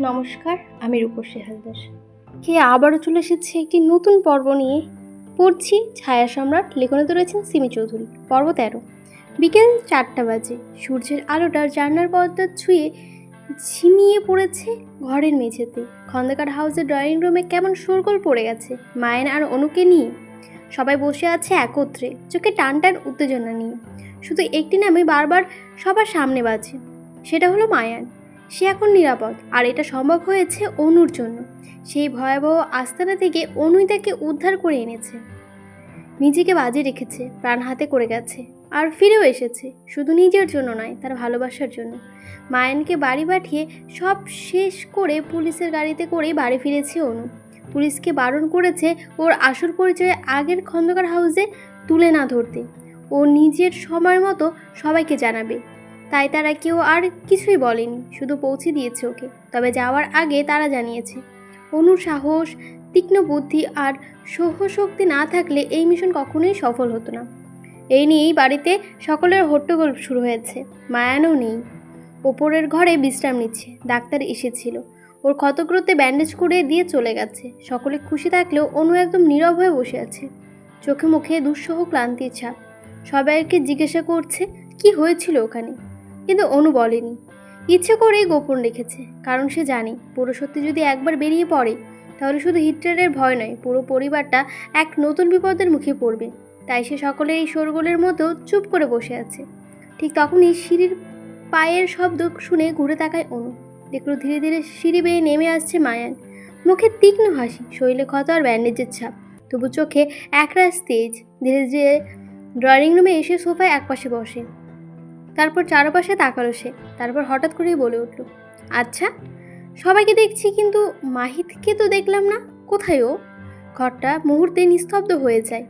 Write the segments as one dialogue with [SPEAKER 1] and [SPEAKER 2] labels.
[SPEAKER 1] নমস্কার, আমি রূপসী হালদার। কে আবারও চলে এসেছে একটি নতুন পর্ব নিয়ে। পড়ছি ছায়া সম্রাট লেখনে রয়েছেন সিমি চৌধুরী। পর্ব তেরো। বিকেল চারটা বাজে। সূর্যের আলোটা জানলার পর্দা ছুঁয়ে ঝিমিয়ে পড়েছে ঘরের মেঝেতে। খন্দকার হাউসের ড্রয়িং রুমে কেমন শোরগোল পড়ে গেছে, মায়ের আর অনুকে নিয়ে। সবাই বসে আছে একত্রে, চোখে টান টান উত্তেজনা নিয়ে। শুধু একটি নামে বারবার সবার সামনে বাজে, সেটা হলো মায়ান। সে এখন নিরাপদ, আর এটা সম্ভব হয়েছে অনুর জন্য। সেই ভয়াবহ আস্তানা থেকে অনুই তাকে উদ্ধার করে এনেছে। নিজেকে বাজে রেখেছে, প্রাণ হাতে করে গেছে, আর ফিরেও এসেছে, শুধু নিজের জন্য নয়, তার ভালোবাসার জন্য। মায়ানকে বাড়ি পাঠিয়ে সব শেষ করে পুলিশের গাড়িতে করেই বাড়ি ফিরেছে অনু। পুলিশকে বারণ করেছে ওর আসল পরিচয়ে আগের খন্দকার হাউসে তুলে না ধরতে। ও নিজের সময় মতো সবাইকে জানাবে। তাই তারা কেউ আর কিছুই বলেনি, শুধু পৌঁছে দিয়েছে ওকে। তবে যাওয়ার আগে তারা জানিয়েছে, অনুর সাহস, তীক্ষ্ণ বুদ্ধি আর সহ্যশক্তি না থাকলে এই মিশন কখনোই সফল হতো না। এই নিয়েই বাড়িতে সকলের হট্টগোল শুরু হয়েছে। মায়ানও নেই। ওপরের ঘরে বিশ্রাম নিচ্ছে। ডাক্তার এসেছিল। ওর ক্ষতগ্রস্তে ব্যান্ডেজ করে দিয়ে চলে গেছে। সকলে খুশি থাকলেও অনু একদম নীরব হয়ে বসে আছে। চোখে মুখে দুঃসহ ক্লান্তির ছাপ। সবাইকে জিজ্ঞাসা করছে, কি হয়েছিল ওখানে? কিন্তু অনু বলেনি। ইচ্ছে করেই গোপন রেখেছে, কারণ সে জানে, পুরো সত্যি যদি একবার বেরিয়ে পড়ে, তাহলে শুধু হিটলারের ভয় নয়, পুরো পরিবারটা এক নতুন বিপদের মুখে পড়বে। তাই সে সকলের এই শোরগোলের মতো চুপ করে বসে আছে। ঠিক তখনই সিঁড়ির পায়ের শব্দ শুনে ঘুরে তাকায় অনু। দেখল ধীরে ধীরে সিঁড়ি বেয়ে নেমে আসছে মায়ান। মুখে তীক্ষ্ণ হাসি, শরীরে ক্ষত আর ব্যান্ডেজের ছাপ। তবু চোখে একরাশ তেজ। ধীরে ধীরে ড্রয়িং রুমে এসে সোফায় একপাশে বসে। তারপর চারপাশে তাকালো সে। তারপর হঠাৎ করেই বলে উঠল আচ্ছা সবাইকে দেখছি কিন্তু মাহিতকে তো দেখলাম না। কোথায় ও? ঘরটা মুহূর্তে নিস্তব্ধ হয়ে যায়।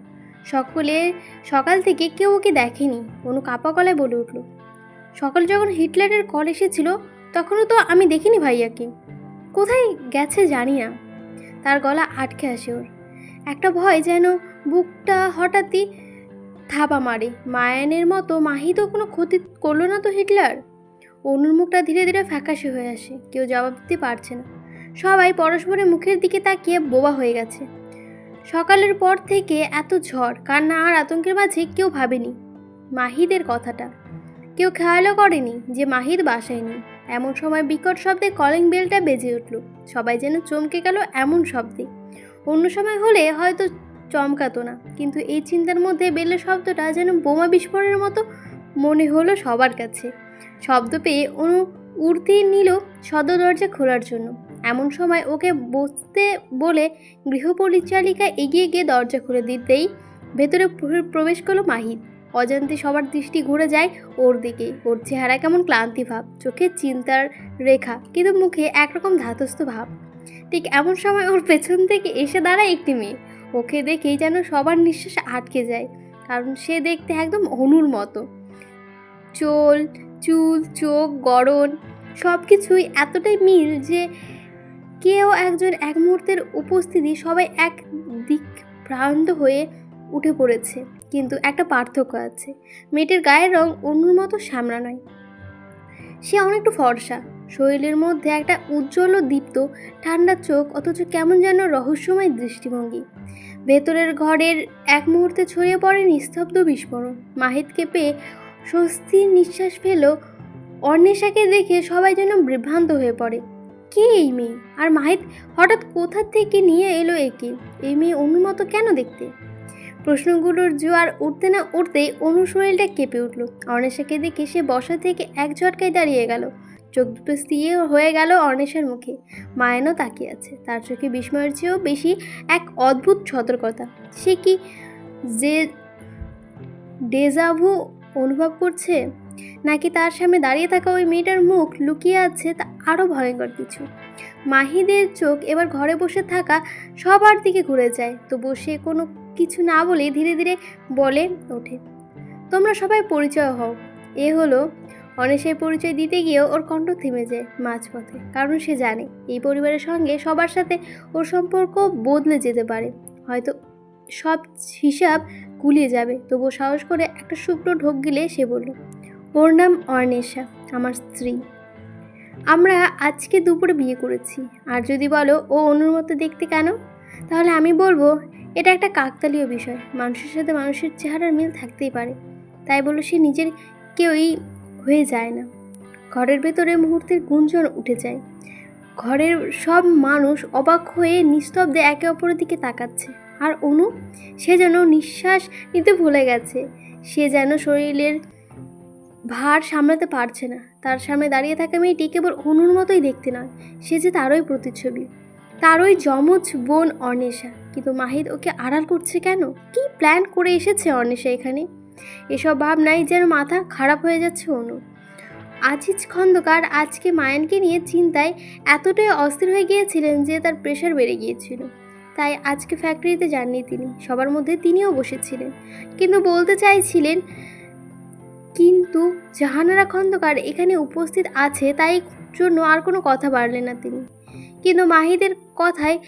[SPEAKER 1] সকলে, সকাল থেকে কেউ ওকে দেখেনি। কোনো কাপা গলায় বলে উঠল, সকাল যখন হিটলারের কল এসেছিল, তখনও তো আমি দেখিনি ভাইয়াকে। কোথায় গেছে জানি না। তার গলা আটকে আসে ওর। একটা ভয় যেন বুকটা হঠাৎই থাবা মারে। মায়ানের মতো মাহি তো কোনো ক্ষতি করল না তো হিটলার? অনুর মুখটা ধীরে ধীরে ফ্যাকাশে হয়ে আসে। কেউ জবাব দিতে পারছে না। সবাই পরস্পরের মুখের দিকে তাকিয়ে বোবা হয়ে গেছে। সকালের পর থেকে এত ঝড়, কান্না আর আতঙ্কের মাঝে কেউ ভাবেনি মাহিদের কথাটা। কেউ খেয়ালও করেনি যে মাহিদ বাসায় নেই। এমন সময় বিকট শব্দে কলিং বেলটা বেজে উঠল। সবাই যেন চমকে গেল এমন শব্দে। অন্য সময় হলে হয়তো চমকাতো না। কিন্তু এই চিন্তার মধ্যে বেলের শব্দটা যেন বোমা বিস্ফোরণের মতো মনে হলো সবার কাছে। শব্দ পেয়ে অনু উড়তে নিল সদর দরজা খোলার জন্য। এমন সময় ওকে বসতে বলে গৃহপরিচালিকা এগিয়ে গিয়ে দরজা খুলে দিতেই ভেতরে প্রবেশ করল মাহিদ অজান্তে সবার দৃষ্টি ঘুরে যায় ওর দিকে। ওর চেহারা কেমন ক্লান্তি ভাব, চোখে চিন্তার রেখা, কিন্তু মুখে একরকম ধাতস্থ ভাব। ঠিক এমন সময় ওর পেছন থেকে এসে দাঁড়ায় একটি মেয়ে। ওকে দেখেই যেন সবার নিঃশ্বাস আটকে যায়, কারণ সে দেখতে একদম অনুর মতো। চোল, চুল, চোখ, গড়ন সব কিছুই এতটাই মিল যে কেউ একজন এক মুহূর্তের উপস্থিতি সবাই এক দিক ভ্রান্ত হয়ে উঠে পড়েছে। কিন্তু একটা পার্থক্য আছে, মেয়েটির গায়ের রং অনুর মতো শ্যামলা নয় সে অনেকটা ফর্সা শরীরের মধ্যে একটা উজ্জ্বল ও দীপ্ত, ঠান্ডা চোখ, অথচ কেমন যেন রহস্যময় দৃষ্টিভঙ্গি। ভেতরের ঘরের এক মুহূর্তে ছড়িয়ে পড়ে নিস্তব্ধ বিস্ফোরণ। মাহিতকে পেয়ে স্বস্তির নিঃশ্বাস ফেল অন্বেষাকে দেখে সবাই যেন বিভ্রান্ত হয়ে পড়ে। কে এই মেয়ে? আর মাহিত হঠাৎ কোথা থেকে নিয়ে এলো একে? এই মেয়ে অনুমত কেন দেখতে? প্রশ্নগুলোর জোয়ার উঠতে না উঠতেই অনু শরীরটা কেঁপে উঠল। অর্ণেশাকে দেখে সে বসা থেকে এক ঝটকায় দাঁড়িয়ে গেল। চোখ দুটো স্থির হয়ে গেল অর্ণেশার মুখে। মায়ানও তাকিয়ে আছে। তার চোখে বিস্ময়ের চেয়েও বেশি এক অদ্ভুত সতর্কতা। সে কি যে ডেজাভু অনুভব করছে, নাকি তার সামনে দাঁড়িয়ে থাকা ওই মেয়েটার মুখ লুকিয়ে আছে তা আরও ভয়ঙ্কর কিছু? মাহিদের চোখ এবার ঘরে বসে থাকা সবার দিকে ঘুরে যায়। তবু সে কোনো কিছু না বলে ধীরে ধীরে বলে ওঠে, তোমরা সবাই পরিচয় হও। এ হলো অনেশের পরিচয় দিতে গিয়েও ওর কণ্ঠ থেমে যায় মাঝপথে, কারণ সে জানে এই পরিবারের সঙ্গে সবার সাথে ওর সম্পর্ক বদলে যেতে পারে। হয়তো সব হিসাব গুলিয়ে যাবে, তবুও সাহস করে একটা শুকনো ঢোক গিলে সে বলল, ওর নাম অর্ণেশা আমার স্ত্রী। আমরা আজকে দুপুরে বিয়ে করেছি, আর যদি বলো ও অনুর দেখতে কেন? তাহলে আমি বলব, এটা একটা কাকতালীয় বিষয়। মানুষের সাথে মানুষের চেহারার মিল থাকতেই পারে। তাই বলো সে নিজের কেউই হয়ে যায় না। ঘরের ভেতরে মুহূর্তের গুঞ্জন উঠে যায়। ঘরের সব মানুষ অবাক হয়ে নিস্তব্ধে একে অপরের দিকে তাকাচ্ছে। আর অনু, সে যেন নিঃশ্বাস নিতে ভুলে গেছে। সে যেন শরীরের ভার সামলাতে পারছে না। তার সামনে দাঁড়িয়ে থাকা মেয়েটি কেবল অনুর মতোই দেখতে নয়, সে যে তারই প্রতিচ্ছবি। তারই যমজ বোন অর্ণেশা কিন্তু মাহিদ ওকে আড়াল করছে কেন? কি প্ল্যান করে এসেছে অর্ণেশা এখানে? এসব ভাবনাই যেন মাথা খারাপ হয়ে যাচ্ছে অনু। আজিজ খন্দকার আজকে মায়ানকে নিয়ে চিন্তায় এতটাই অস্থির হয়ে গিয়েছিলেন যে তার প্রেশার বেড়ে গিয়েছিল। তাই আজকে ফ্যাক্টরিতে যাননি তিনি, সবার মধ্যে তিনিও বসেছিলেন। কিন্তু বলতে চাইছিলেন, কিন্তু জাহানারা খন্দকার এখানে উপস্থিত আছে, তাই জন্য আর কোনো কথা বাড়লেন না তিনি। কিন্তু মাহিদের কথায়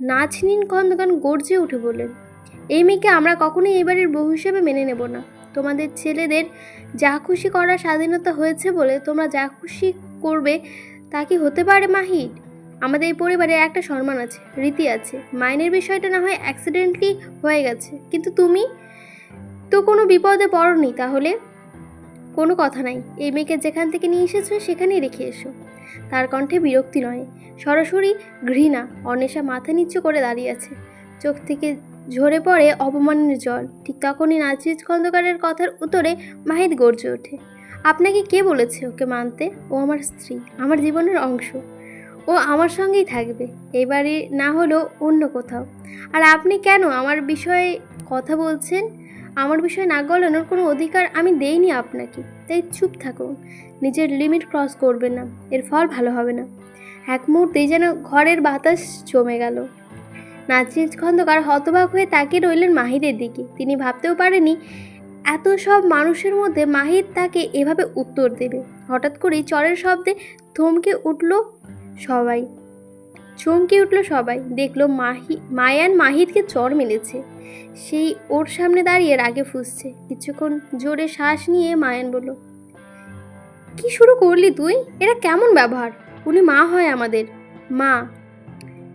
[SPEAKER 1] নাচনিন খন্দকার গর্জে উঠে বললেন এই মেয়েকে আমরা কখনোই এবারের বউ হিসেবে মেনে নেব না। তোমাদের ছেলেদের যা খুশি করার স্বাধীনতা হয়েছে বলে তোমরা যা খুশি করবে তা কি হতে পারে মাহির আমাদের এই পরিবারে একটা সম্মান আছে, রীতি আছে। মাইনের বিষয়টা না হয় অ্যাক্সিডেন্টলি হয়ে গেছে। কিন্তু তুমি? তো কোনো বিপদে পড়নি তাহলে? কোনো কথা নাই। এই মেয়েকে যেখান থেকে নিয়ে এসেছ সেখানেই রেখে এসো। তার কণ্ঠে বিরক্তি নয়। সরাসরি ঘৃণা অন্বেষা মাথা নিচু করে দাঁড়িয়ে আছে। চোখ থেকে ঝরে পড়ে অপমানের জল। ঠিক তখনই নাচিজ খন্দকারের কথার উত্তরে মাহিদ গর্জে ওঠে। আপনাকে কে বলেছে ওকে মানতে? ও আমার স্ত্রী, আমার জীবনের অংশ। ও আমার সঙ্গেই থাকবে। এবারে না হলেও অন্য কোথাও। আর আপনি কেন আমার বিষয়ে কথা বলছেন? আমার বিষয়ে নাক গলানোর কোনো অধিকার আমি দেইনি আপনাকে। তাই চুপ থাকুন। নিজের লিমিট ক্রস করবেন না। এর ফল ভালো হবে না। এক মুহূর্তেই যেন ঘরের বাতাস জমে গেল। নাচিজ খন্দকার হতবাক হয়ে তাকিয়ে রইলেন মাহিদের দিকে। তিনি ভাবতেও পারেনি এত সব মানুষের মধ্যে মাহিদ তাকে এভাবে উত্তর দেবে। হঠাৎ করেই চরের শব্দে থমকে উঠল সবাই। চমকে উঠল সবাই। দেখল মাহি, মায়ান মাহিদকে চর মেলেছে। সেই ওর সামনে দাঁড়িয়ে রাগে ফুসছে। কিছুক্ষণ জোরে শ্বাস নিয়ে মায়ান বলল, কি শুরু করলি তুই? এটা কেমন ব্যবহার? উনি মা হয় আমাদের। মা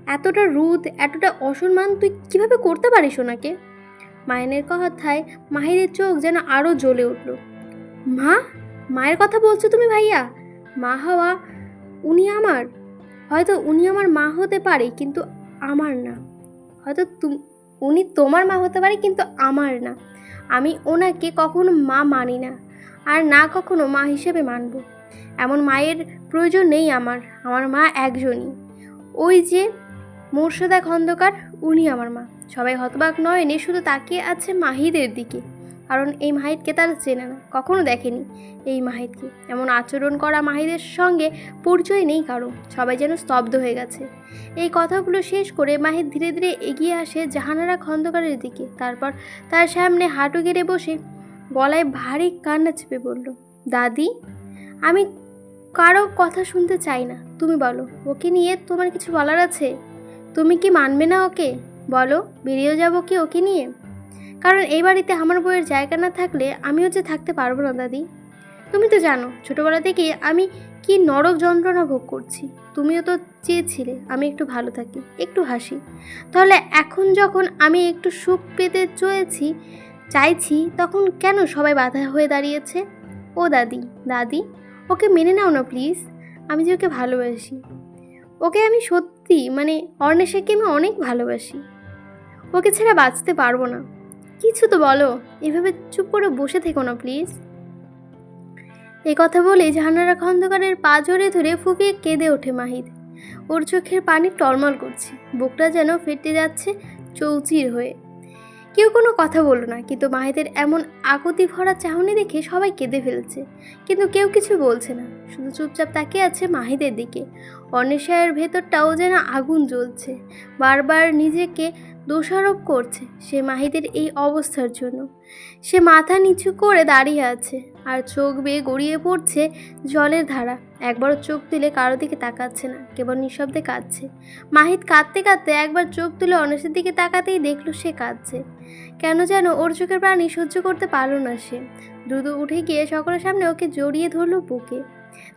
[SPEAKER 1] এতটা রুদ, এতটা অসম্মান তুই কীভাবে করতে পারিস ওনাকে? মায়ের কথায় মাহিদের চোখ যেন আরও জ্বলে উঠল। মা, মায়ের কথা বলছো তুমি ভাইয়া? মা হওয়া উনি আমার। হয়তো উনি আমার মা হতে পারে, কিন্তু আমার না। হয়তো উনি তোমার মা হতে পারে, কিন্তু আমার না। আমি ওনাকে কখনো মা মানি না, আর না কখনো মা হিসেবে মানব। এমন মায়ের প্রয়োজন নেই আমার আমার মা একজনই। ওই যে মোর্শেদা খন্দকার, উনি আমার মা। সবাই হতবাক নয়নে শুধু তাকিয়ে আছে মাহিদের দিকে। কারণ এই মাহিদকে তারা চেনে না, কখনো দেখেনি এই মাহিদকে। এমন আচরণ করা মাহিদের সঙ্গে পরিচয় নেই কারও, সবাই যেন স্তব্ধ হয়ে গেছে। এই কথাগুলো শেষ করে মাহিদ ধীরে ধীরে এগিয়ে আসে জাহানারা খন্দকারের দিকে। তারপর তার সামনে হাঁটু গেড়ে বসে গলায় ভারী কান্না চেপে বলল, দাদি, আমি কারও কথা শুনতে চাই না। তুমি বলো, ওকে নিয়ে তোমার কিছু বলার আছে? তুমি কি মানবে না ওকে? বলো বেরিয়ে যাব কি ওকে নিয়ে? কারণ এই বাড়িতে আমার বইয়ের জায়গা না থাকলে আমিও যে থাকতে পারব না, দাদি। তুমি তো জানো, ছোটোবেলা থেকে আমি কি নরক যন্ত্রণা ভোগ করছি। তুমিও তো চেয়েছিলে আমি একটু ভালো থাকি, একটু হাসি। তাহলে এখন যখন আমি একটু সুখ পেতে চয়েছি চাইছি, তখন কেন সবাই বাধা হয়ে দাঁড়িয়েছে? ও দাদি দাদি, ওকে মেনে নাও না, প্লিজ। আমি যে ওকে ভালোবাসি। ওকে আমি সত্যি মানে অর্ণেশাকে আমি অনেক ভালোবাসি। ওকে ছাড়া বাঁচতে পারব না। কিছু তো বলো, এভাবে চুপ করে বসে থেকো না, প্লিজ। এই কথা বলে জাহানারা খন্দকারের পা জড়িয়ে ধরে ফুপিয়ে কেঁদে ওঠে মাহিদ ওর চোখের পানি টলমল করছে। বুকটা যেন ফেটে যাচ্ছে চৌচির হয়ে। কেউ কোনো কথা বলল না, কিন্তু মাহিদের এমন আকুতি ভরা চাহনি দেখে সবাই কেঁদে ফেলছে। কিন্তু কেউ কিছু বলছে না। শুধু চুপচাপ তাকিয়ে আছে মাহিদের দিকে। অন্বেষায়ের ভেতরটাও যেন আগুন জ্বলছে। বারবার নিজেকে দোষারোপ করছে সে মাহিদের এই অবস্থার জন্য। সে মাথা নিচু করে দাঁড়িয়ে আছে আর চোখ বেয়ে গড়িয়ে পড়ছে জলের ধারা। একবারও চোখ তুলে কারও দিকে তাকাচ্ছে না, কেবল নিঃশব্দে কাঁদছে। মাহিদ কাঁদতে কাঁদতে একবার চোখ তুলে অনেশের দিকে তাকাতেই দেখল সে কাঁদছে। কেন যেন ওর চোখের প্রাণী সহ্য করতে পারল না সে। দ্রুত উঠে গিয়ে সকলের সামনে ওকে জড়িয়ে ধরলো বুকে।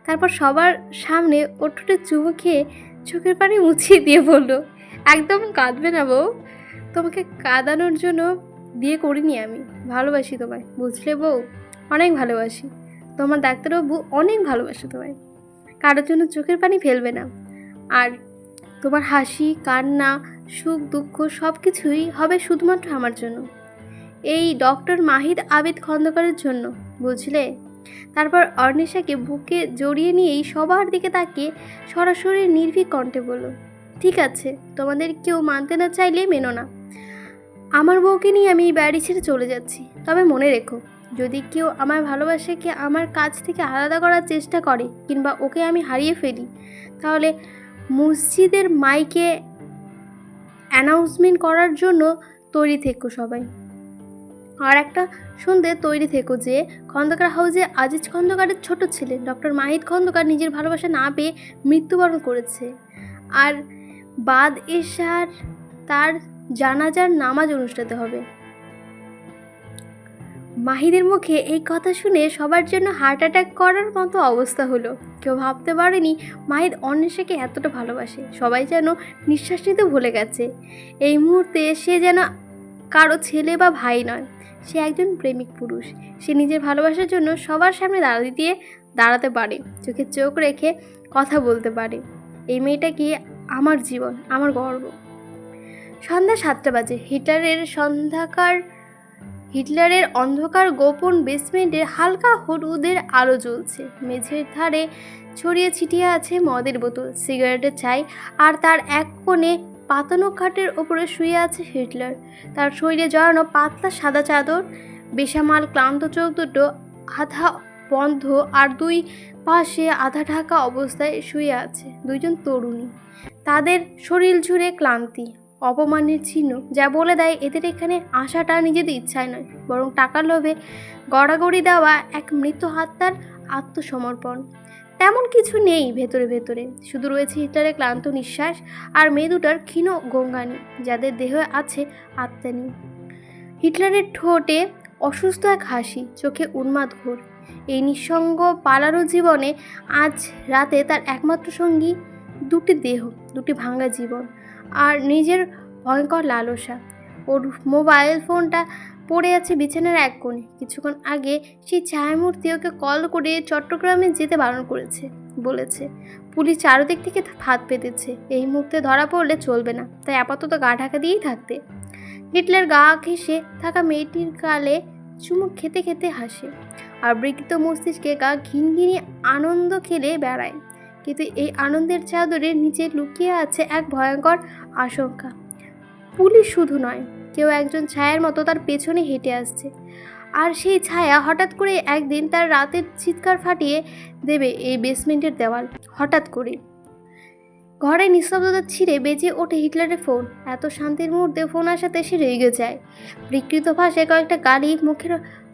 [SPEAKER 1] তারপর সবার সামনে ওর চুমু খেয়ে চোখের পানি মুছিয়ে দিয়ে বলল, একদম কাঁদবে না বউ। তোমাকে কাঁদানোর জন্য বিয়ে করিনি আমি। ভালোবাসি তোমায়। বুঝলে বউ? অনেক ভালোবাসি। তোমার ডাক্তারবাবু অনেক ভালোবাসে তোমায়। কারোর জন্য চোখের পানি ফেলবে না। আর তোমার হাসি, কান্না, সুখ, দুঃখ সব কিছুই হবে শুধুমাত্র আমার জন্য। এই ডক্টর মাহিদ আবিদ খন্দকারের জন্য, বুঝলে? তারপর অর্ণিশাকে বুকে জড়িয়ে নিয়েই সবার দিকে তাকিয়ে সরাসরি নির্ভীক কণ্ঠে বলল, ঠিক আছে, তোমাদের কেউ মানতে না চাইলে মেনো না। আমার বউকে নিয়ে আমি এই বাড়ি ছেড়ে চলে যাচ্ছি। তবে মনে রেখো, যদি কেউ আমার ভালোবাসাকে আমার কাছ থেকে আলাদা করার চেষ্টা করে কিংবা ওকে আমি হারিয়ে ফেলি, তাহলে মসজিদের মাইকে অ্যানাউন্সমেন্ট করার জন্য তৈরি থেকো সবাই। আর একটা শুনতে তৈরি থেকো যে খন্দকার হাউজে আজিজ খন্দকারের ছোট ছেলে, ডক্টর মাহিদ খন্দকার নিজের ভালোবাসা না পেয়ে মৃত্যুবরণ করেছে। আর বাদ এশার তার জানাজার নামাজ অনুষ্ঠিত হবে। মাহিদের মুখে এই কথা শুনে সবার জন্য হার্ট অ্যাটাক করার মতো অবস্থা হলো। কেউ ভাবতে পারেনি মাহিদ অন্বেষাকে এতটা ভালোবাসে। সবাই যেন নিঃশ্বাস নিতে ভুলে গেছে। এই মুহূর্তে সে যেন কারও ছেলে বা ভাই নয়। সে একজন প্রেমিক পুরুষ। সে নিজের ভালোবাসার জন্য সবার সামনে দাঁড়িয়ে দিয়ে দাঁড়াতে পারে, চোখে চোখ রেখে কথা বলতে পারে। এই মেয়েটা কি আমার জীবন, আমার গর্ব? সন্ধ্যা সাতটা বাজে। হিটলারের সন্ধ্যাকার, হিটলারের অন্ধকার গোপন বেসমেন্টে হালকা হলুদের আলো জ্বলছে। মেঝের ধারে ছড়িয়ে ছিটিয়ে আছে মদের বোতল, সিগারেটের ছাই আর তার এক কোণে পাতানো খাটের ওপরে শুয়ে আছে হিটলার। তার শরীরে জড়ানো পাতলা সাদা চাদর, বেসামাল ক্লান্ত চোখ দুটো, আধা বন্ধ আর দুই পাশে আধা ঢাকা অবস্থায় শুয়ে আছে দুইজন তরুণী। তাদের শরীর জুড়ে ক্লান্তি, অপমানের চিহ্ন, যা বলে দেয় এদের এখানে আসাটা নিজেদের ইচ্ছায় নয়, বরং টাকার লোভে গড়াগড়ি দেওয়া এক মৃত আত্মার আত্মসমর্পণ। তেমন কিছু নেই ভেতরে ভেতরে। শুধু রয়েছে হিটলারের ক্লান্ত নিঃশ্বাস আর মেয়ে দুটার ক্ষীণ গঙ্গানি, যাদের দেহ আছে আত্মা নেই। হিটলারের ঠোঁটে অসুস্থ এক হাসি, চোখে উন্মাদ ঘোর। এই নিঃসঙ্গ পালানো জীবনে আজ রাতে তার একমাত্র সঙ্গী দুটি দেহ, দুটি ভাঙ্গা জীবন আর নিজের ভয়ঙ্কর লালসা। ওর মোবাইল ফোনটা পড়ে আছে বিছানার এক কোণে। কিছুক্ষণ আগে সেই ছায়ামূর্তি ওকে কল করে চট্টগ্রামে যেতে বারণ করেছে, বলেছে, পুলিশ চারদিক থেকে হাত পেতেছে। এই মুহূর্তে ধরা পড়লে চলবে না, তাই আপাতত গা ঢাকা দিয়েই থাকতে। হিটলার গা ঘেঁষে থাকা মেয়েটির গালে চুমুক খেতে খেতে হাসে আর বিকৃত মস্তিষ্কে গা ঘিনঘিনি আনন্দ খেলে বেড়ায়। কিন্তু এই আনন্দের চাদরে নিচে লুকিয়ে আছে এক ভয়ঙ্কর আশঙ্কা। পুলিশ শুধু নয় কেউ একজন ছায়ার মতো তার পেছনে হেঁটে আসছে। আর সেই ছায়া হঠাৎ করে একদিন তার রাতের চিৎকার ফাটিয়ে দেবে এই বেসমেন্টের দেওয়াল, হঠাৎ করে। ঘরে নিস্তব্ধতা ছিঁড়ে বেজে ওঠে হিটলারের ফোন। এত শান্তির মুহূর্তে ফোন আসাতে সে রেগে যায়। বিকৃত ভাষায় কয়েকটা গালি মুখের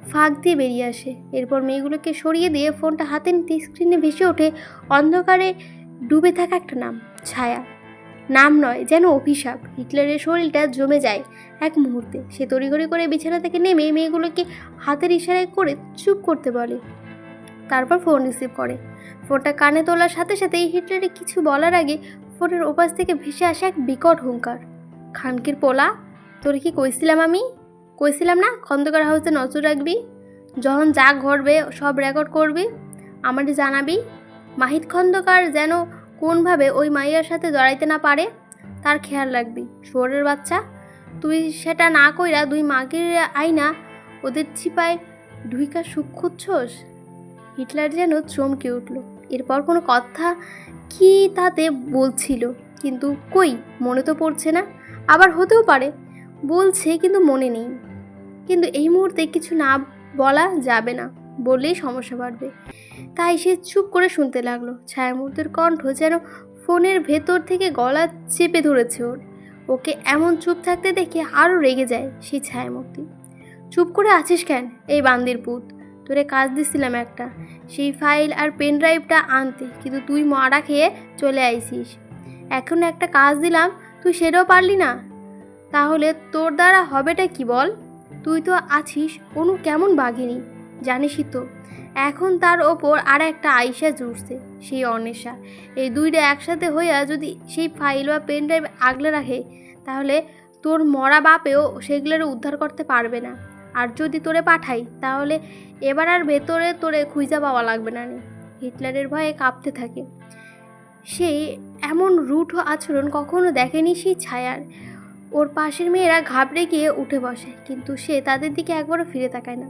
[SPEAKER 1] ফাঁক দিয়ে বেরিয়ে আসে। এরপর মেয়েগুলোকে সরিয়ে দিয়ে ফোনটা হাতে স্ক্রিনে ভেসে ওঠে অন্ধকারে ডুবে থাকা একটা নাম, ছায়া। নাম নয়, যেন অভিশাপ। হিটলারের শরীরটা জমে যায় এক মুহূর্তে। সে তড়িঘড়ি করে বিছানা থেকে নেমে মেয়েগুলোকে হাতের ইশারায় করে চুপ করতে বলে। তারপর ফোন রিসিভ করে। ফোনটা কানে তোলার সাথে সাথেই হিটলারে কিছু বলার আগে ফোনের ওপাশ থেকে ভেসে আসে এক বিকট হুঙ্কার। খানকির পোলা, তোর কি কইছিলাম আমি? কইছিলাম না, খন্দকার হাউসে নজর রাখবি? যখন যা ঘটবে, সব রেকর্ড করবি? আমাদের জানাবি? মাহিদ খন্দকার যেন কোনভাবে ওই মাইয়ার সাথে জড়াইতে না পারে? তার খেয়াল রাখবি। শোরের বাচ্চা? তুই সেটা না কইরা দুই মাগের আইনা ওদের ছিপায় ঢুইকা সুখ খুঁজছস? হিটলার যেন চমকে উঠল। এরপর কোনো কথা কি তাতে বলছিল? কিন্তু কই? মনে তো পড়ছে না। আবার হতেও পারে। বলছে কিন্তু মনে নেই। কিন্তু এই মুহূর্তে কিছু না বলা যাবে না বললেই সমস্যা বাড়বে। তাই সে চুপ করে শুনতে লাগল। ছায়ামূর্তির কণ্ঠ যেন ফোনের ভেতর থেকে গলা চেপে ধরেছে ওর। ওকে এমন চুপ থাকতে দেখে আরও রেগে যায় সেই ছায়ামূর্তি। চুপ করে আছিস কেন এই বান্দির পুত? তোরে কাজ দিছিলাম একটা। সেই ফাইল আর পেন ড্রাইভটা আনতে, কিন্তু তুই মারা খেয়ে চলে আইসিস। এখন একটা কাজ দিলাম, তুই সেটাও পারলি না। তাহলে তোর দ্বারা হবেটা কি বল? তুই তো আছিস, অনু কেমন বাঘিনী? জানিসই তো। এখন তার ওপর আর একটা আইসা জুড়ছে, সেই অনেশা এই দুইটা একসাথে হইয়া যদি সেই ফাইল বা পেন ড্রাইভ আগলে রাখে, তাহলে তোর মরা বাপেও সেগুলোর উদ্ধার করতে পারবে না। আর যদি তোরে পাঠাই, তাহলে এবার আর ভেতরে তোরে খুঁজা পাওয়া লাগবে না। হিটলারের ভয়ে কাঁপতে থাকে। সে এমন রুট আচরণ কখনো দেখেনি সেই ছায়ার। ওর পাশের মেয়েরা ঘাবড়ে গিয়ে উঠে বসে, কিন্তু সে তাদের দিকে একবারও ফিরে তাকায় না।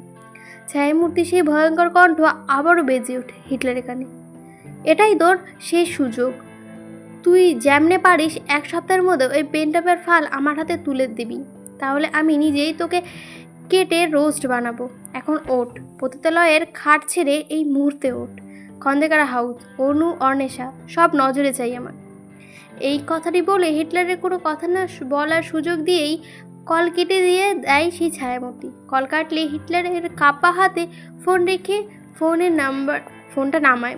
[SPEAKER 1] ছায়ামূর্তি সেই ভয়ঙ্কর কণ্ঠ আবারও বেজে ওঠে হিটলারের কানে। এটাই তোর সেই সুযোগ। তুই যেমনে পারিস এক সপ্তাহের মধ্যে ওই পেনটাপের ফাল আমার হাতে তুলে দিবি। তাহলে আমি নিজেই তোকে কেটে রোস্ট বানাবো। এখন ওঠ। পতিতালয়ের খাট ছেড়ে এই মুহূর্তে ওঠ। খন্দেকারা হাউস, অনু অর্ণেশা সব নজরে চাই আমার। এই কথাটি বলে হিটলারের কোনো কথা না বলার সুযোগ দিয়েই কল কেটে দিয়ে দেয় সেই ছায়ামূর্তি। কল কাটলে হিটলারের কাপা হাতে ফোন রেখে ফোনের নাম্বার, ফোনটা নামায়।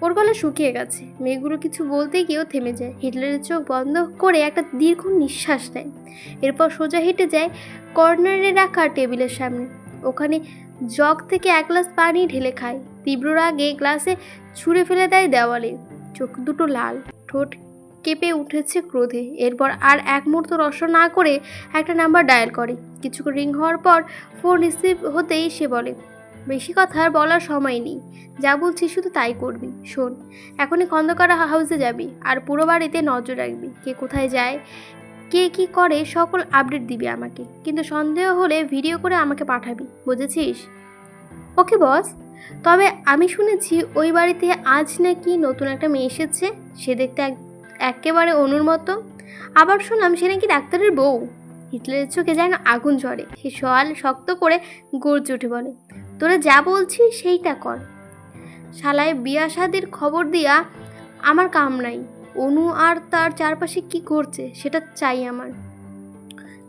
[SPEAKER 1] ওর গলা শুকিয়ে গেছে। মেয়েগুলো কিছু বলতে গিয়েও থেমে যায়। হিটলারের চোখ বন্ধ করে একটা দীর্ঘ নিঃশ্বাস নেয়। এরপর সোজা হেঁটে যায় কর্নারে রাখা টেবিলের সামনে। ওখানে জগ থেকে এক গ্লাস পানি ঢেলে খায়। তীব্র রাগে গ্লাসে ছুঁড়ে ফেলে দেয় দেওয়ালে। চোখ দুটো লাল, ঠোঁট কেঁপে উঠেছে ক্রোধে। এরপর আর এক মুহূর্ত রস না করে একটা নাম্বার ডায়াল করে। কিছুক্ষণ রিং হওয়ার পর ফোন রিসিভ হতেই সে বলে, বেশি কথা আর বলার সময় নেই। যা বলছি শুধু তাই করবি। শোন, এখনই খন্দকার হাউসে যাবি আর পুরো বাড়িতে নজর রাখবি। কে কোথায় যায়, কে কি করে সকল আপডেট দিবি আমাকে। কিন্তু সন্দেহ হলে ভিডিও করে আমাকে পাঠাবি, বুঝেছিস? ওকে বস, তবে আমি শুনেছি ওই বাড়িতে আজ নাকি নতুন একটা মেয়ে এসেছে। সে দেখতে এক একেবারে অনুর মতো। আবার শুনলাম সে নাকি ডাক্তারের বউ। হিটলারের চোখে যেন আগুন ঝরে সে সওয়াল শক্ত করে গর্জে উঠে বলে, তোরা যা বলছি সেইটা কর। শালায় বিয়া শাদির খবর দিয়া আমার কাম নাই। অনু আর তার চারপাশে কি করছে সেটা চাই আমার।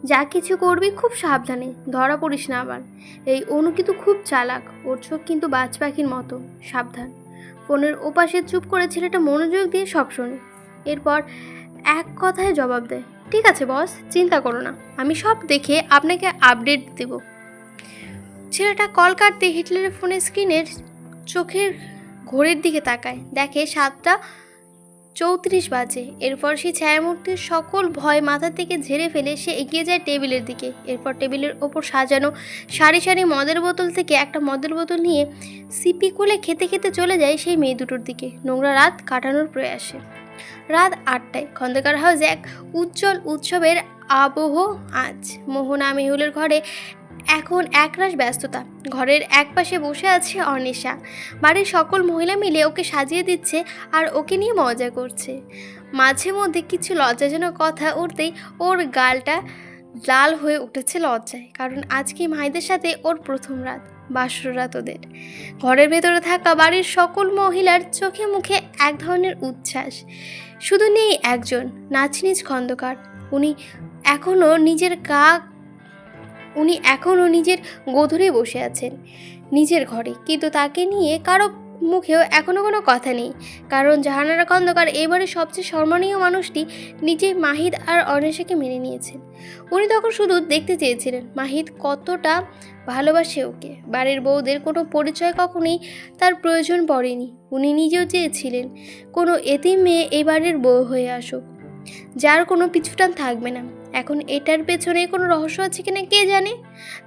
[SPEAKER 1] যা কিছু করবি খুব সাবধানে, ধরা পড়িস না আবার। এই অনু কিন্তু খুব চালাক, ওর চোখ কিন্তু বাজ পাখির মতো, সাবধান। ফোনের ওপাশে চুপ করে ছেলেটা মনোযোগ দিয়ে সব শোনে। এরপর এক কথায় জবাব দেয়, ঠিক আছে বস, চিন্তা করো না, আমি সব দেখে আপনাকে আপডেট দেব। ছেলেটা কল কাটতে হিটলারের ফোনের স্ক্রিনের চোখের ঘড়ির দিকে তাকায়, দেখে সাতটা চৌত্রিশ বাজে, এরপর সেই ছায়ামূর্তির সকল ভয় মাথা থেকে ঝেড়ে ফেলে, সে এগিয়ে যায় টেবিলের দিকে, এরপর টেবিলের ওপর সাজানো সারি সারি মদের বোতল থেকে একটা মদের বোতল নিয়ে সিপি কোলে খেতে খেতে চলে যায় সেই মেয়ে দুটোর দিকে, নোংরা রাত কাটানোর প্রয়াসে। রাত আটটায়। খন্দকার হাউস এক উজ্জ্বল উৎসবের আবহ আজ মোহনা মেহুলের ঘরে এখন একরাশ ব্যস্ততা। ঘরের একপাশে বসে আছে অনিশা। বাড়ির সকল মহিলা মিলে ওকে সাজিয়ে দিচ্ছে আর ওকে নিয়ে মজা করছে। মাঝে মধ্যে কিছু লজ্জাজনক কথা উঠতেই ওর গালটা লাল হয়ে উঠেছে লজ্জায়, কারণ আজকে মাহিদের সাথে ওর প্রথম রাত, বাসর রাত ওদের। ঘরের ভেতরে থাকা বাড়ির সকল মহিলার চোখে মুখে এক ধরনের উচ্ছ্বাস। শুধু নেই একজন, নাচনিজ খন্দকার। উনি এখনও নিজের গা, উনি এখনও নিজের গোধরে বসে আছেন, নিজের ঘরে। কিন্তু তাকে নিয়ে কারও মুখেও এখনও কোনো কথা নেই। কারণ জাহানারা খন্দকার এবারে সবচেয়ে সম্মানীয় মানুষটি নিজে মাহিদ আর অনেশাকে মেনে নিয়েছেন। উনি তখন শুধু দেখতে চেয়েছিলেন, মাহিদ কতটা ভালোবাসে ওকে। বাড়ির বউদের কোনো পরিচয় কখনোই তার প্রয়োজন পড়েনি। উনি নিজেও চেয়েছিলেন, কোনো এতিম মেয়ে এই বাড়ির বউ হয়ে আসুক। যার কোনো পিছুটান থাকবে না। এখন এটার পেছনে কোনো রহস্য আছে কিনা কে জানে?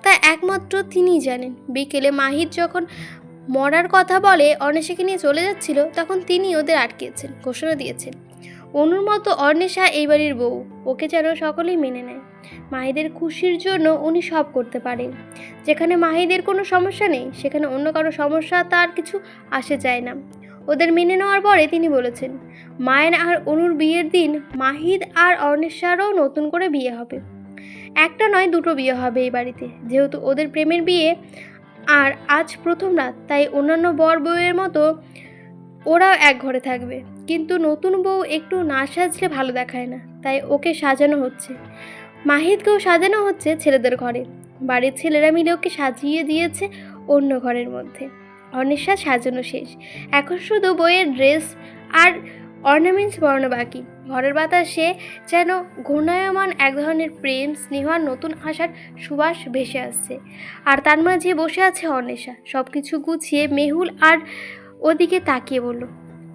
[SPEAKER 1] তা একমাত্র তিনিই জানেন। বিকেলে মাহিদ যখন মরার কথা বলে অর্ণেশাকে নিয়ে চলে যাচ্ছিল, তখন তিনি ওদের আটকেছেন, ঘোষণা দিয়েছেন। অনুর মতো অর্ণেশা এই বাড়ির বউ, ওকে যেন সকলেই মেনে নেয়। মাহিদের খুশির জন্য উনি সব করতে পারেন। যেখানে মাহিদের কোনো সমস্যা নেই, সেখানে অন্য কারও সমস্যা তার কিছু আসে যায় না। ওদের মেনে নেওয়ার পরে তিনি বলেছেন, মায়ের আর অনুর বিয়ের দিন মাহিদ আর অর্ণেশারও নতুন করে বিয়ে হবে। একটা নয়, দুটো বিয়ে হবে এই বাড়িতে। যেহেতু ওদের প্রেমের বিয়ে আর আজ প্রথম রাত, তাই অন্যান্য বর বউয়ের মতো ওরাও এক ঘরে থাকবে। কিন্তু নতুন বউ একটু না সাজলে ভালো দেখায় না, তাই ওকে সাজানো হচ্ছে। মাহিদকেও সাজানো হচ্ছে ছেলেদের ঘরে। বাড়ির ছেলেরা মিলে ওকে সাজিয়ে দিয়েছে অন্য ঘরের মধ্যে। অনিশ্বাস সাজানো শেষ। এখন শুধু বইয়ের ড্রেস আর অর্নামেন্টস পরানো বাকি। ঘরের বাতাসে যেন ঘূর্ণায়মান এক ধরনের প্রেম, স্নেহ আর নতুন আশার সুবাস ভেসে আসছে। আর তার মাঝে বসে আছে অন্বেষা সব কিছু গুছিয়ে মেহুল আর ওদিকে তাকিয়ে বলল,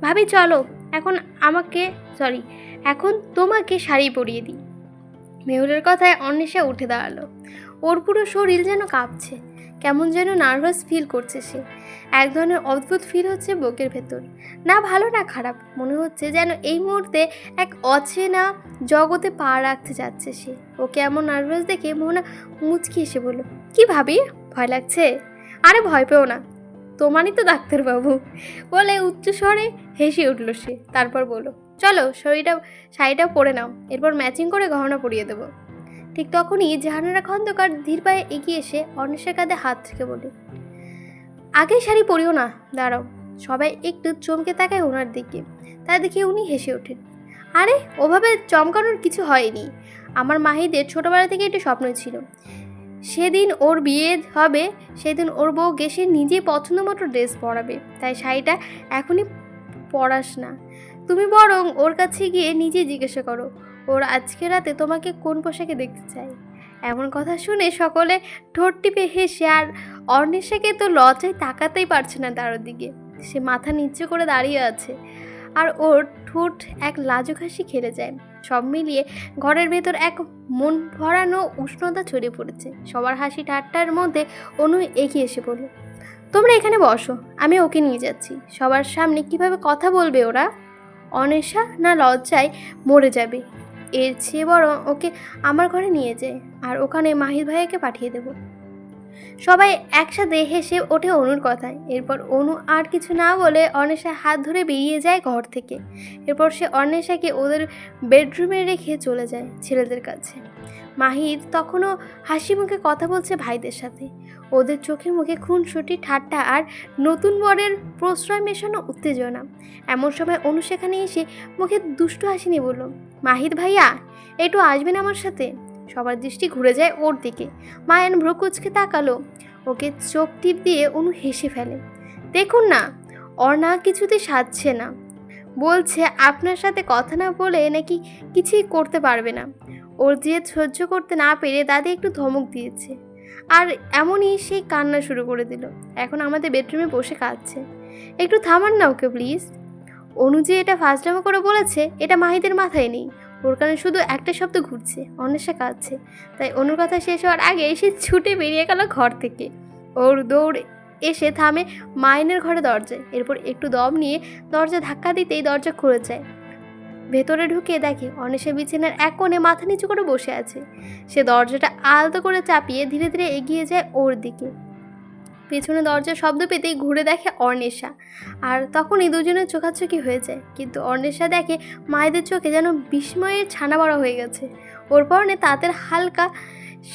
[SPEAKER 1] ভাবি, চলো। এখন আমাকে সরি এখন তোমাকে শাড়ি পরিয়ে দিই। মেহুলের কথায় অন্বেষা উঠে দাঁড়াল। ওর পুরো শরীর যেন কাঁপছে। কেমন যেন নার্ভাস ফিল করছে সে। এক ধরনের অদ্ভুত ফিল হচ্ছে বুকের ভেতর। না, ভালো না খারাপ। মনে হচ্ছে যেন এই মুহূর্তে এক অচেনা জগতে পা রাখতে যাচ্ছে সে। ওকে এমন নার্ভাস দেখে মোহনা মুচকি এসে বলল, কি ভাবি? ভয় লাগছে? আরে, ভয় পেও না। তোমারই তো ডাক্তারবাবু। বলে উচ্চ স্বরে হেসে উঠল সে। তারপর বলো চলো শরীরটা শাড়িটা পরে নাও। এরপর ম্যাচিং করে গহনা পরিয়ে দেবো। ঠিক তখনই জাহানারা খন্দকার ধীর পায়ে এগিয়ে এসে অন্বেষের কাঁধে হাত থেকে বলে আগে শাড়ি পরিও না, দাঁড়াও। সবাই একটু চমকে তাকায় ওনার দিকে। তা দেখে উনি হেসে ওঠেন, আরে, ওভাবে চমকানোর কিছু হয়নি। আমার মাহিদের ছোটোবেলা থেকে একটা স্বপ্ন ছিল। সেদিন ওর বিয়ে হবে, সেদিন ওর বউ গেসে নিজে পছন্দ মতো ড্রেস পরাবে। তাই শাড়িটা এখনই পরাস না। তুমি বরং ওর কাছে গিয়ে নিজে জিজ্ঞাসা করো ওর আজকে রাতে তোমাকে কোন পোশাকে দেখতে চাই? এমন কথা শুনে সকলে ঠোঁট টিপে হেসে আর অর্ণেশাকে তো লজ্জায় তাকাতেই পারছে না তার দিকে সে মাথা নিচু করে দাঁড়িয়ে আছে আর ওর ঠোঁট এক লাজুক হাসি খেলে যায়। সব মিলিয়ে ঘরের ভেতর এক মন ভরানো উষ্ণতা ছড়িয়ে পড়েছে। সবার হাসি ঠাট্টার মধ্যে অনু এগিয়ে এসে বলল তোমরা এখানে বসো, আমি ওকে নিয়ে যাচ্ছি। সবার সামনে কীভাবে কথা বলবে ওরা? অনেশা না লজ্জায় মরে যাবে? এর চেয়ে বরং ওকে আমার ঘরে নিয়ে যায় আর ওখানে মাহির ভাইয়াকে পাঠিয়ে দেব। সবাই একসাথে হেসে ওঠে অনুর কথায়। এরপর অনু আর কিছু না বলে অনেশা হাত ধরে বেরিয়ে যায় ঘর থেকে। এরপর সে অন্বেষাকে ওদের বেডরুমে রেখে চলে যায় ছেলেদের কাছে। মাহির তখনও হাসি মুখে কথা বলছে ভাইদের সাথে। ওদের চোখে মুখে খুনসুটি, ঠাট্টা আর নতুন বরের প্রশ্রয় মেশানো উত্তেজনা। এমন সময় অনু সেখানে এসে মুখে দুষ্টু হাসি নিয়ে বলল মাহির ভাইয়া, একটু আসবেন আমার সাথে? সবার দৃষ্টি ঘুরে যায় ওর দিকে। মায়ান ভ্রকুচকে তাকালো, ওকে চোখ টিপ দিয়ে অনু হেসে ফেলে, দেখুন না, ওর না কিছুতে সাজছে না। বলছে আপনার সাথে কথা না বলে নাকি কিছুই করতে পারবে না। ওর যে সহ্য করতে না পেরে দাদি একটু ধমক দিয়েছে। আর এমনই সেই কান্না শুরু করে দিল। এখন আমাদের বেডরুমে বসে কাঁদছে একটু থামান না ওকে, প্লিজ। অনু যে এটা ফাজলামো করে বলেছে, এটা মাহিদের মাথায় নেই। ওর কানে শুধু একটা শব্দ ঘুরছে অন্বেষা কাঁদছে। তাই অনুর কথা শেষ হওয়ার আগে এসে ছুটে বেরিয়ে গেল ঘর থেকে। ওর দৌড় এসে থামে মাইনের ঘরে দরজায়। এরপর একটু দম নিয়ে দরজা ধাক্কা দিতেই দরজা খুলে যায়। ভেতরে ঢুকে দেখে অনেশা বিছানার এক কোণে মাথা নিচু করে বসে আছে। সে দরজাটা আলতো করে চাপিয়ে ধীরে ধীরে এগিয়ে যায় ওর দিকে। পেছনে দরজার শব্দ পেতেই ঘুরে দেখে অর্ণেশা আর তখনই দুজনের চোখাচোখি হয়ে যায়। কিন্তু অর্ণেশা দেখে মায়েদের চোখে যেন বিস্ময়ের ছানা বড়া হয়ে গেছে। ওর পরনে তাঁতের হালকা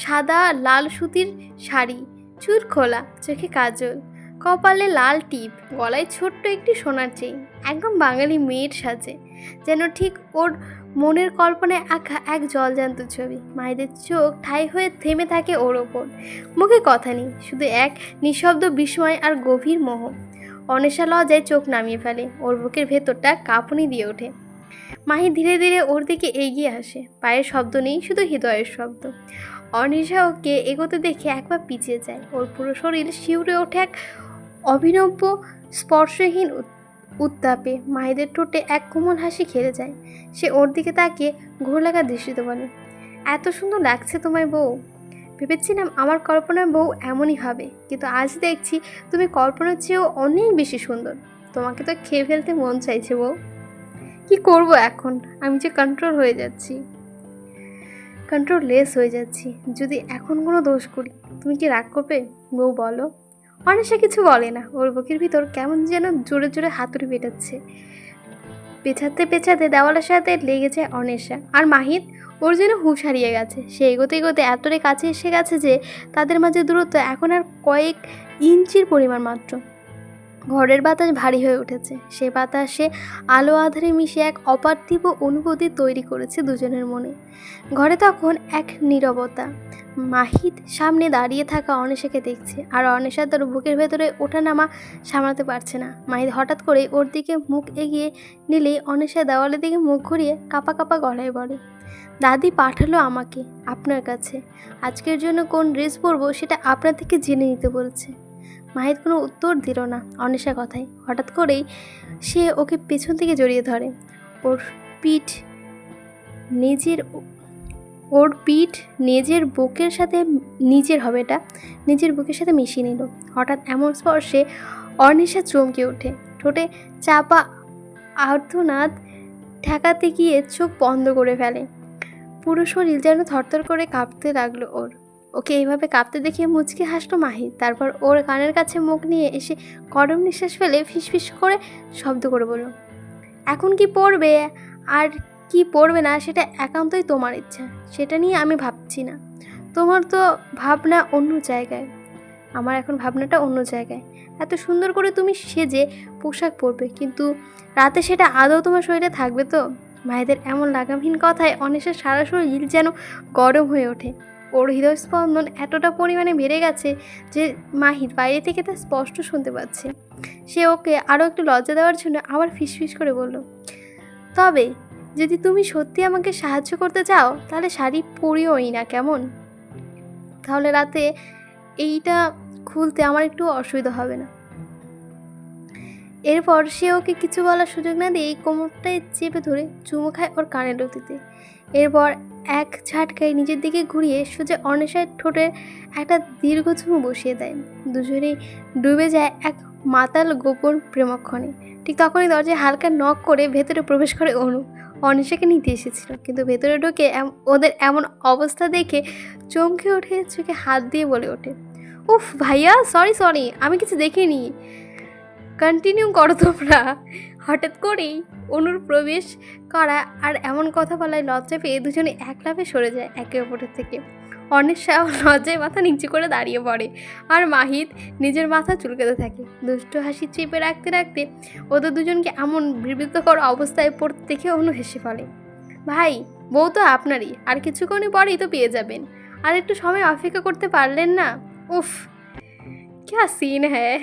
[SPEAKER 1] সাদা লাল সুতির শাড়ি চুর খোলা, চোখে কাজল, কপালে লাল টিপ, গলায় ছোট্ট একটি সোনার চেইন, একদম বাঙালি মেয়ের সাজে। যেন ঠিক ওর মনের কল্পনায় আঁকা এক জলজান্ত ছবি। মায়েদের চোখ ঠাই হয়ে থেমে থাকে ওর ওপর। মুখে কথা নেই, শুধু এক নিঃশব্দ বিস্ময় আর গভীর মোহ। অনেশা লজায় চোখ নামিয়ে ফেলে, ওর বুকের ভেতরটা কাঁপুনি দিয়ে ওঠে। মাহি ধীরে ধীরে ওর দিকে এগিয়ে আসে, পায়ের শব্দ নেই, শুধু হৃদয়ের শব্দ। অনিশা ওকে এগোতে দেখে একবার পিছিয়ে যায়, ওর পুরো শরীর শিউরে ওঠে এক অভিনব্য স্পর্শহীন উত্তাপে মায়েদের ঠোঁটে এক কোমল হাসি খেলে যায়। সে ওর দিকে তাকিয়ে ঘোর লাগা দৃষ্টিতে বলে, এত সুন্দর লাগছে তোমায় বউ। ভেবেছিলাম আমার কল্পনার বউ এমনই হবে, কিন্তু আজ দেখছি তুমি কল্পনার চেয়েও অনেক বেশি সুন্দর। তোমাকে তো খেয়ে ফেলতে মন চাইছে বউ। কি করব এখন? আমি যে কন্ট্রোল হয়ে যাচ্ছি। কন্ট্রোল লেস হয়ে যাচ্ছি। যদি এখন কোনো দোষ করি, তুমি কি রাগ করবে? বউ বলো। অনেশা কিছু বলে না। ওর বুকের ভিতর কেমন যেন জোরে জোরে হাতুড়ি পেটাচ্ছে পেছাতে পেছাতে দেওয়ালের সাথে লেগেছে যায় অনেশা আর মাহিত, ওর যেন হুশ হারিয়ে গেছে। সে এগোতে এগোতে এতটাই কাছে এসে গেছে যে, তাদের মাঝে দূরত্ব এখন আর কয়েক ইঞ্চির পরিমাণ মাত্র। ঘরের বাতাস ভারী হয়ে উঠেছে। সে বাতাসে আলো আধারে মিশে এক অপার্থিব অনুভূতি তৈরি করেছে দুজনের মনে। ঘরে তখন এক নীরবতা। মাহিত সামনে দাঁড়িয়ে থাকা অনেশাকে দেখছে, আর অনেশা তার বুকের ভেতরে ওঠা নামা সামলাতে পারছে না। মাহিত হঠাৎ করে ওর দিকে মুখ এগিয়ে নিলেই অনেশা দেওয়ালের দিকে মুখ ঘুরিয়ে কাপা কাপা গলায় বলে, দাদি পাঠালো আমাকে, আপনার কাছে। আজকের জন্য কোন ড্রেস পরবো সেটা আপনার থেকে জেনে নিতে বলেছে। মাহিত কোনো উত্তর দিল না অনিশা কথায়। হঠাৎ করেই সে ওকে পেছন থেকে জড়িয়ে ধরে। ওর পিঠ নিজের ওর পিঠ নিজের বুকের সাথে নিজের হবে এটা। নিজের বুকের সাথে মিশিয়ে নিল। হঠাৎ এমন স্পর্শে অর্নিশা চমকে ওঠে। ঠোঁটে চাপা আর্তনাদ ঠেকাতে গিয়ে চোখ বন্ধ করে ফেলে। পুরো শরীর যেন থরথর করে কাঁপতে লাগল ওর। ওকে এইভাবে কাঁপতে দেখে মুচকে হাসলো মাহি। তারপর ওর কানের কাছে মুখ নিয়ে এসে গরম নিঃশ্বাস ফেলে ফিসফিস করে শব্দ করে বলল, এখন কি পড়বে? আর কি পড়বে না সেটা একান্তই তোমার ইচ্ছা। সেটা নিয়ে আমি ভাবছি না। তোমার তো ভাবনা অন্য জায়গায়। আমার এখন ভাবনাটা অন্য জায়গায়। এত সুন্দর করে তুমি সেজে পোশাক পরবে, কিন্তু রাতে সেটা আদৌ তোমার শরীরে থাকবে তো? মায়েদের এমন লাগামহীন কথায় অনেশের সারা শরীর যেন গরম হয়ে ওঠে। ওর হৃদয়স্পন্দন এতটা পরিমাণে বেড়ে গেছে যে মাহির বাইরে থেকে তা স্পষ্ট শুনতে পাচ্ছে। সে ওকে আরও একটু লজ্জা দেওয়ার জন্য আবার ফিসফিস করে বলল, তবে যদি তুমি সত্যি আমাকে সাহায্য করতে চাও, তাহলে শাড়ি পরিওই না কেমন? তাহলে রাতে এইটা খুলতে আমার একটু অসুবিধা হবে না। এরপর সে ওকে কিছু বলার সুযোগ না দিয়ে এই কোমরটায় চেপে ধরে চুমো খায় ওর কানের লতিতে এরপর এক ঝাটকায় নিজের দিকে ঘুরিয়ে সোজা অনেশায় ঠোঁটে একটা দীর্ঘ চুমু বসিয়ে দেয়। দুজনেই ডুবে যায় এক মাতাল গোপন প্রেমক্ষণে। ঠিক তখনই দরজায় হালকা নক করে ভেতরে প্রবেশ করে অনু। অনিশাকে নিতে এসেছিল, কিন্তু ভেতরে ঢুকে ওদের এমন অবস্থা দেখে চমকে ওঠে, চোখে হাত দিয়ে বলে ওঠে, উফ ভাইয়া সরি সরি আমি কিছু দেখিনি। কন্টিনিউ করো তোমরা। হঠাৎ করেই অনুর প্রবেশ করা আর এমন কথা বলায় লজ্জা পেয়ে দুজনে এক লাফে সরে যায় একে অপরের থেকে। অনিশা লজ্জায় মাথা নিচু করে দাঁড়িয়ে পড়ে আর মাহিত নিজের মাথা চুলকাতে থাকে। দুষ্টু হাসি চেপে রাখতে রাখতে ওদের দুজনকে এমন বিবৃতকর অবস্থায় পড়তে দেখে অনু হেসে ফেলে। ভাই, বউ তো আপনারই, আর কিছুক্ষণই পরেই তো পেয়ে যাবেন। আর একটু সময় অপেক্ষা করতে পারলেন না? উফ, ক্যা সিন হ্যাঁ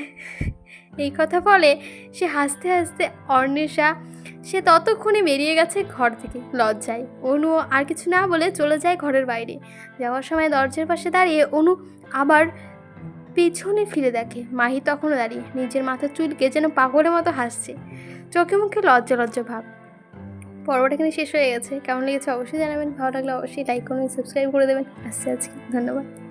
[SPEAKER 1] এই কথা বলে সে হাসতে হাসতে অর্ণিশা সে ততক্ষণে বেরিয়ে গেছে ঘর থেকে, লজ্জায়। অনু আর কিছু না বলে চলে যায় ঘরের বাইরে। যাওয়ার সময় দরজার পাশে দাঁড়িয়ে অনু আবার পিছনে ফিরে দেখে। মাহি তখনও দাঁড়িয়ে, নিজের মাথার চুলকে যেন পাগলের মতো হাসছে। চোখে মুখে লজ্জা লজ্জা ভাব। পর্বটা এখানে শেষ হয়ে গেছে। কেমন লেগেছে অবশ্যই জানাবেন। ভালো লাগলে অবশ্যই লাইক করবেন সাবস্ক্রাইব করে দেবেন। আসছে আজকে। ধন্যবাদ।